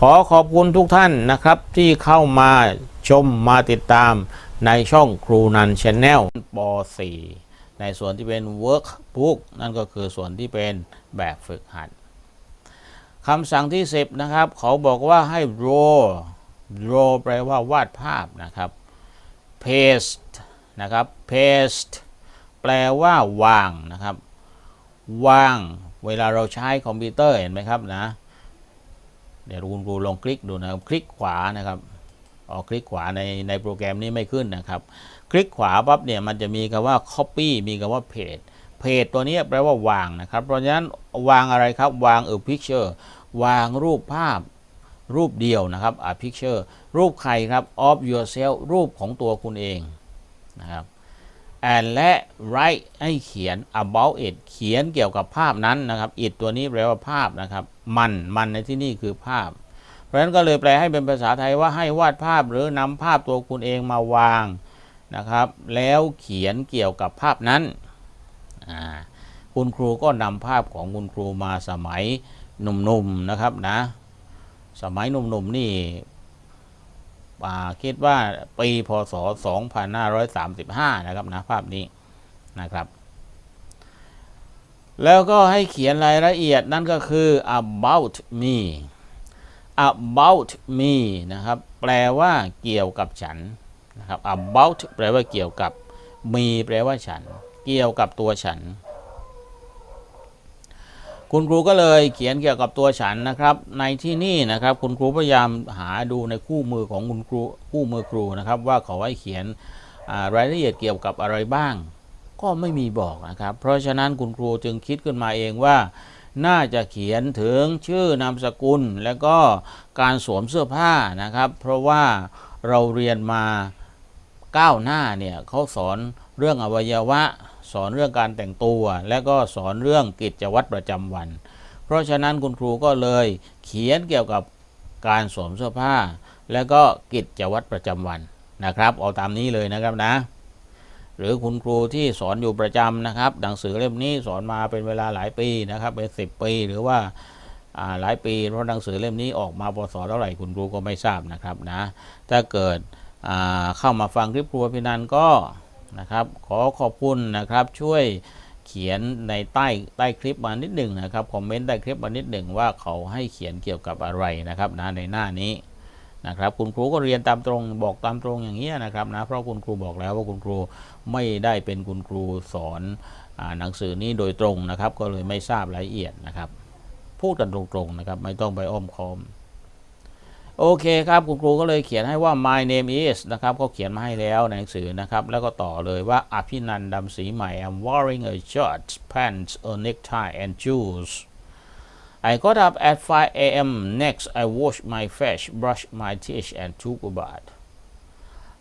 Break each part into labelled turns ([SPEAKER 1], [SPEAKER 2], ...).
[SPEAKER 1] ขอขอบคุณทุกท่านนะครับที่เข้ามาชมมาติดตามในช่องครูนันชแนลป .4 ในส่วนที่เป็น Workbook นั่นก็คือส่วนที่เป็นแบบฝึกหัดคำสั่งที่ 10 นะครับ เขาบอกว่าให้ draw draw แปลว่าวาดภาพนะครับ paste นะครับ paste แปลว่าวางนะครับ วาง เวลาเราใช้คอมพิวเตอร์เห็นไหมครับนะ เดี๋ยวคุณครูลองคลิกดูนะครับ คลิกขวานะครับออกคลิกขวาในในโปรแกรมนี้ไม่ขึ้นนะครับ คลิกขวาปั๊บเนี่ยมันจะมีคำว่า copy มีคำว่า paste paste ตัวนี้แปลว่าวางนะครับ เพราะฉะนั้นวางอะไรครับ วางเออ picture วางรูปภาพรูปเดียวนะครับ a picture รูปใครครับ of yourself รูปของตัวคุณเองนะครับ and และ write ให้เขียน about it เขียนเกี่ยวกับภาพนั้นนะครับ it ตัวนี้แปลว่าภาพนะครับ มัน มันในที่นี่คือภาพ เพราะฉะนั้นก็เลยแปลให้เป็นภาษาไทยว่าให้วาดภาพหรือนำภาพตัวคุณเองมาวางนะครับ แล้วเขียนเกี่ยวกับภาพนั้น คุณครูก็นำภาพของคุณครูมาสมัยหนุ่มๆนะครับนะ สมัยหนุ่มๆนี่ คิดว่าปีพศ 2535 นะครับนะภาพนี้นะครับ แล้วก็ให้เขียนรายละเอียดนั่นก็คือ about me about me นะครับ แปลว่าเกี่ยวกับฉันนะครับ about แปลว่าเกี่ยวกับ me แปลว่าฉัน เกี่ยวกับตัวฉัน คุณครูก็เลยเขียนเกี่ยวกับตัวฉันนะครับ ในที่นี่นะครับ คุณครูพยายามหาดูในคู่มือของคุณครูคู่มือครูนะครับ ว่าเขาให้เขียนรายละเอียดเกี่ยวกับอะไรบ้าง ก็ไม่มีบอกนะครับ เพราะฉะนั้นคุณครูจึงคิดขึ้นมาเองว่า น่าจะเขียนถึงชื่อนามสกุล และก็การสวมเสื้อผ้านะครับ เพราะว่าเราเรียนมาก้าวหน้าเนี่ยเขาสอนเรื่องอวัยวะ สอนเรื่องการแต่งตัว และก็สอนเรื่องกิจวัตรประจำวัน เพราะฉะนั้นคุณครูก็เลยเขียนเกี่ยวกับการสวมเสื้อผ้า และก็กิจวัตรประจำวันนะครับ เอาตามนี้เลยนะครับนะ หรือคุณครูที่สอนอยู่ประจำนะครับ หนังสือเล่มนี้สอนมาเป็นเวลาหลายปีนะครับ เป็นสิบปีหรือว่าหลายปีเพราะหนังสือเล่มนี้ออกมาพศเท่าไหร่คุณครูก็ไม่ทราบนะครับนะ ถ้าเกิดเข้ามาฟังคลิปครูพินันก็ นะครับ ขอขอบคุณนะครับช่วยเขียนในใต้ใต้คลิปมานิดหนึ่งนะครับคอมเมนต์ใต้คลิปมานิดหนึ่งว่าเขาให้เขียนเกี่ยวกับอะไรนะครับนะในหน้านี้นะครับคุณครูก็เรียนตามตรงบอกตามตรงอย่างนี้นะครับนะเพราะคุณครูบอกแล้วว่าคุณครูไม่ได้เป็นคุณครูสอนอหนังสือนี้โดยตรงนะครับ ก็เลยไม่ทราบรายละเอียดนะครับ พูดกันตรงๆนะครับ ไม่ต้องไปอ้อมค้อม โอเคครับคุณครูก็เลยเขียนให้ว่า my name is นะครับก็เขียนมาให้แล้วในหนังสือนะครับ แล้วก็ต่อเลยว่าอภินันท์ดำสีใหม่ I'm wearing a shirt pants a necktie and shoes I got up at 5 a.m. Next, I washed my face, brushed my teeth, and took a bath.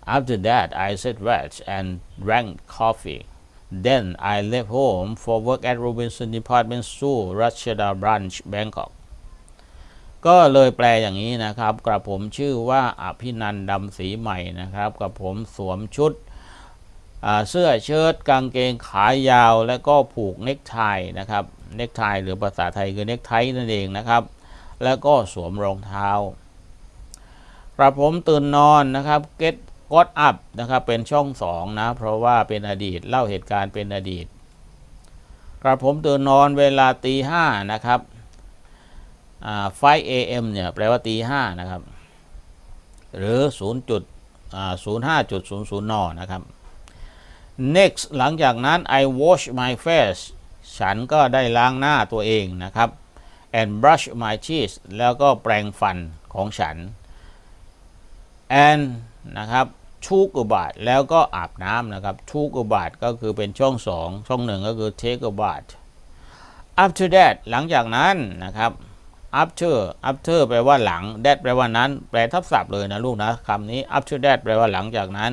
[SPEAKER 1] After that, I sat rest and drank coffee. Then I left home for work at Robinson Department Store, Rashida Branch, Bangkok. ก็เลยแปลอย่างนี้นะครับ กระผมชื่อว่าอภินันดำสีใหม่นะครับกับผมสวมชุดเสื้อเชิ้ตกางเกงขายาวและก็ผูกเนคไทนะครับเนคไทหรือภาษาไทยคือเนคไทนั่นเองนะครับ แล้วก็สวมรองเท้ากระผมตื่นนอนนะครับ get got up นะครับเป็นช่องสองนะเพราะว่าเป็นอดีตเล่าเหตุการณ์เป็นอดีตกระผมตื่นนอนเวลาตีห้านะครับ 5 a.m. เนี่ยแปลว่าตีห้านะครับ หรือ0จุดอ่า05.00 น นะครับ next หลังจากนั้น I wash my face ฉันก็ได้ล้างหน้าตัวเองนะครับ and brush my teeth แล้วก็แปรงฟันของฉัน and นะครับ took a bath แล้วก็อาบน้ำนะครับ took a bath ก็คือเป็นช่องสองช่องหนึ่งก็คือ take a bath after that หลังจากนั้นนะครับ after after แปลว่าหลัง that แปลว่านั้น แปลทับศัพท์เลยนะลูกนะคำนี้ after that แปลว่าหลังจากนั้น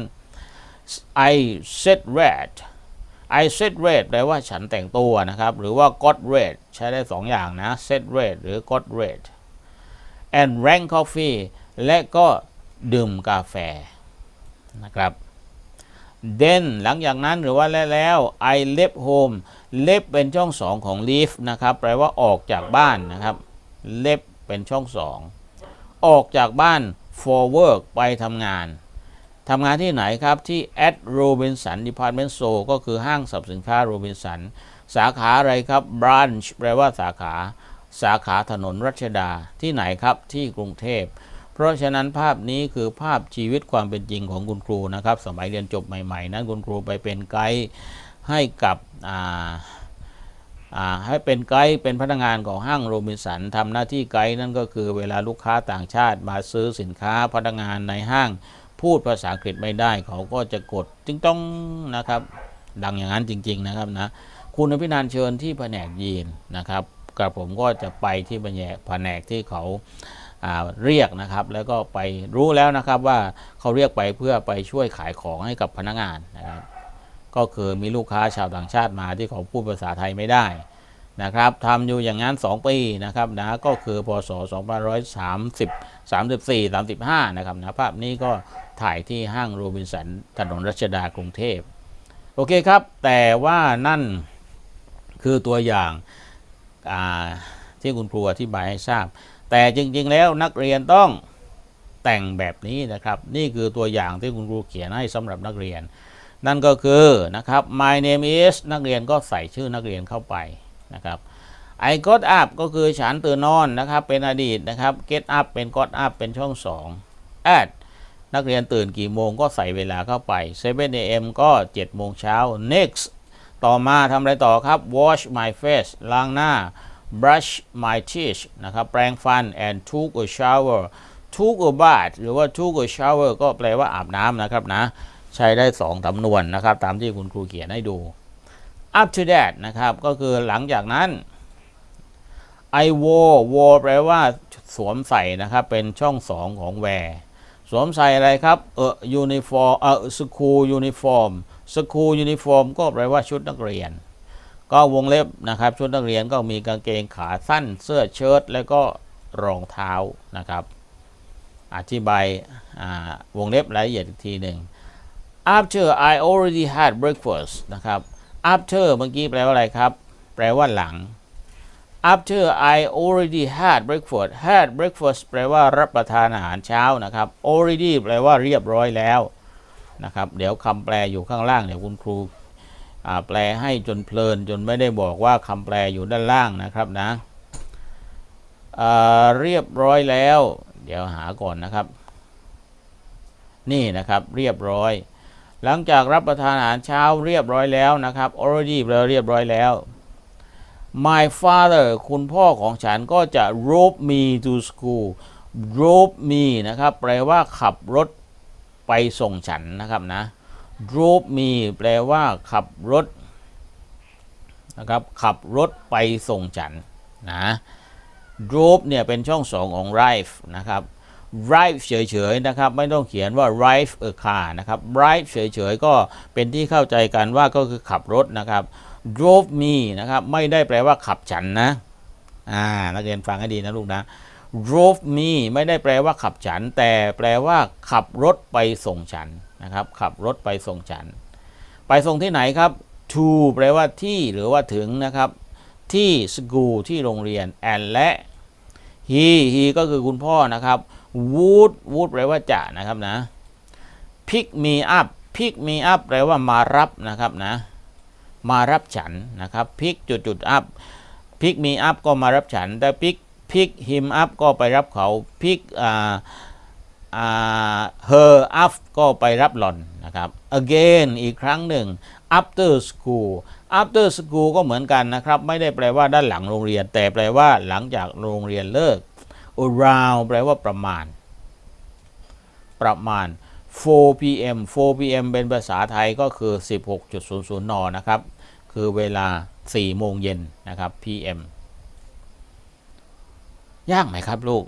[SPEAKER 1] I said red I said red แปลว่าฉันแต่งตัวนะครับ หรือว่า got red ใช้ได้สองอย่างนะ said red หรือ got red and drank coffee และก็ดื่มกาแฟนะครับ then หลังจากนั้นหรือว่าแล้วลว I left home left เป็นช่องสองของ leave นะครับ แปลว่าออกจากบ้านนะครับ left เป็นช่องสองออกจากบ้าน for work ไปทำงานทำงานที่ไหนครับที่ at Robinson Department Store ก็คือห้างสรรพสินค้า Robinson สาขาอะไรครับ branch แปลว่าสาขา สาขาถนนรัชดาที่ไหนครับที่กรุงเทพ เพราะฉะนั้นภาพนี้คือภาพชีวิตความเป็นจริงของคุณครูนะครับ สมัยเรียนจบใหม่ ๆ นั้นคุณครูไปเป็นไกด์ให้กับอ่า ให้เป็นไกด์เป็นพนักงานของห้างโรบินสันทำหน้าที่ไกด์นั่นก็คือเวลาลูกค้าต่างชาติมาซื้อสินค้าพนักงานในห้าง พูดภาษาอังกฤษไม่ได้ เขาก็จะกดจิ้งต้องนะครับ ดังอย่างนั้นจริง ๆนะครับนะคุณอภินันเชิญที่แผนกยีนนะครับกระผมก็จะไปที่แผนกแผนกที่เขาาเรียกนะครับ แล้วก็ไปรู้แล้วนะครับว่าเขาเรียกไปเพื่อไปช่วยขายของให้กับพนักงานนะครับ ก็คือมีลูกค้าชาวต่างชาติมาที่เขาพูดภาษาไทยไม่ได้นะครับทำอยู่อย่างนั้น 2 ปีนะครับนะก็คือพศ2530 34 35นะครับนะภาพนี้ก็ถ่ายที่ห้างโรบินสันถนนรัชดากรุงเทพโอเคครับ แต่ว่านั่นคือตัวอย่างาที่คุณครูอธิบายให้ทราบ แต่จริง ๆ แล้วนักเรียนต้องแต่งแบบนี้นะครับ นี่คือตัวอย่างที่คุณครูเขียนให้สำหรับนักเรียน นั่นก็คือนะครับ my name is นักเรียนก็ใส่ชื่อนักเรียนเข้าไปนะครับ I got up ก็คือฉันตื่นนอนนะครับ เป็นอดีตนะครับ get up เป็น got up เป็นช่อง 2 at นักเรียนตื่นกี่โมงก็ใส่เวลาเข้าไป 7 a.m. ก็ 7 โมงเช้า next ต่อมาทำอะไรต่อครับ wash my face ล้างหน้า brush my teeth นะครับ แปรงฟัน and took a shower took a bath หรือว่า took a shower ก็แปลว่าอาบน้ำนะครับนะ ใช้ได้สองสำนวนนะครับ ตามที่คุณครูเขียนให้ดู up to that นะครับ ก็คือหลังจากนั้น I wore wore แปลว่าสวมใส่นะครับ เป็นช่องสองของ wear สวมใส่อะไรครับ เออ uniform เออ school uniform school uniform ก็แปลว่าชุดนักเรียน ก็วงเล็บนะครับ ชุดนักเรียนก็มีกางเกงขาสั้น เสื้อเชิ้ตแล้วก็รองเท้านะครับ อธิบายวงเล็บรายละเอียดอีกทีหนึ่ง after I already had breakfast นะครับ after เมื่อกี้แปลว่าอะไรครับ แปลว่าหลัง after I already had breakfast had breakfast แปลว่ารับประทานอาหารเช้านะครับ already แปลว่าเรียบร้อยแล้วนะครับ เดี๋ยวคำแปลอยู่ข้างล่างเดี๋ยวคุณครูแปลให้จนเพลินจนไม่ได้บอกว่าคำแปลอยู่ด้านล่างนะครับนะเรียบร้อยแล้ว เดี๋ยวหาก่อนนะครับ นี่นะครับเรียบร้อย หลังจากรับประทานอาหารเช้าเรียบร้อยแล้วนะครับ already แปลว่าเรียบร้อยแล้ว my father คุณพ่อของฉันก็จะ drove me to school drove me นะครับ แปลว่าขับรถไปส่งฉันนะครับนะ drove me แปลว่าขับรถนะครับ ขับรถไปส่งฉันนะ drove เนี่ยเป็นช่องสองของ drive นะครับ drive เฉยๆนะครับไม่ต้องเขียนว่า drive a car นะครับ drive เฉยๆก็เป็นที่เข้าใจกันว่าก็คือขับรถนะครับ drove me นะครับไม่ได้แปลว่าขับฉันนะอ่านักเรียนฟังให้ดีนะลูกนะ drove me ไม่ได้แปลว่าขับฉัน แต่แปลว่าขับรถไปส่งฉันนะครับขับรถไปส่งฉัน ไปส่งที่ไหนครับ to แปลว่าที่หรือว่าถึงนะครับ ที่ school ที่โรงเรียน and และ he he ก็คือคุณพ่อนะครับ would would แปลว่าจะนะครับนะ pick me up pick me up แปลว่ามารับนะครับนะ มารับฉันนะครับ pick จุดจุด up pick me up ก็มารับฉัน แต่ pick pick him up ก็ไปรับเขา pick อ่าอ่า her up ก็ไปรับหล่อนนะครับ again อีกครั้งหนึ่ง after school after school ก็เหมือนกันนะครับ ไม่ได้แปลว่าด้านหลังโรงเรียน แต่แปลว่าหลังจากโรงเรียนเลิก around แปลว่าประมาณ ประมาณ 4 p.m. 4 p.m. เป็นภาษาไทยก็คือ 16.00 น นะครับ คือเวลา 4 โมงเย็นนะครับ p.m. ยากไหมครับลูก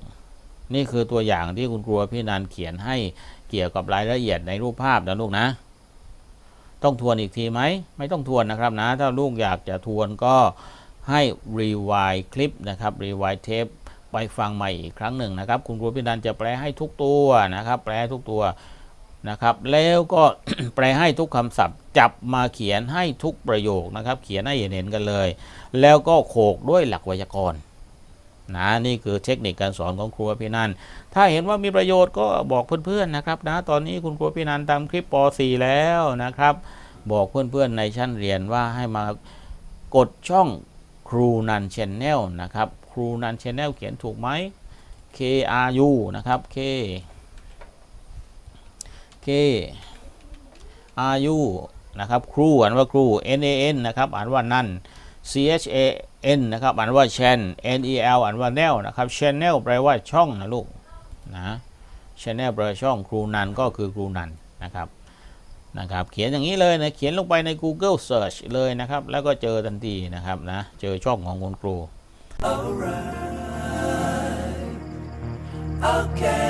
[SPEAKER 1] นี่คือตัวอย่างที่คุณครูพี่นันเขียนให้เกี่ยวกับรายละเอียดในรูปภาพนะลูกนะ ต้องทวนอีกทีไหม ไม่ต้องทวนนะครับนะ ถ้าลูกอยากจะทวนก็ให้รีวายคลิปนะครับรีวายเทป ไปฟังใหม่อีกครั้งหนึ่งนะครับ คุณครูพี่นันจะแปลให้ทุกตัวนะครับ แปลทุกตัวนะครับ แล้วก็แปลให้ทุกคำศัพท์ จับมาเขียนให้ทุกประโยคนะครับ เขียนให้เห็นกันเลย แล้วก็โขกด้วยหลักไวยากรณ์นะนี่คือเทคนิคการสอนของครูพี่นัน ถ้าเห็นว่ามีประโยชน์ก็บอกเพื่อนๆนะครับนะตอนนี้คุณครูพี่นันท์ทำคลิปป .4 แล้วนะครับ บอกเพื่อนๆในชั้นเรียนว่าให้มากดช่องครูนันชแนลนะครับ ครูนันชแนลเขียนถูกไหม K R U นะครับ K K R U นะครับครูอ่านว่าครู N A N นะครับอ่านว่านัน C H A N นะครับอ่านว่า chan N E L อ่านว่าแนวนะครับ channel แปลว่าช่องนะลูกนะ channel แปลว่าช่องครูนันก็คือครูนันนะครับนะครับเขียนอย่างนี้เลยนะเขียนลงไปใน Google Search เลยนะครับ แล้วก็เจอทันทีนะครับนะเจอช่องของคุณครู Alright.
[SPEAKER 2] Okay.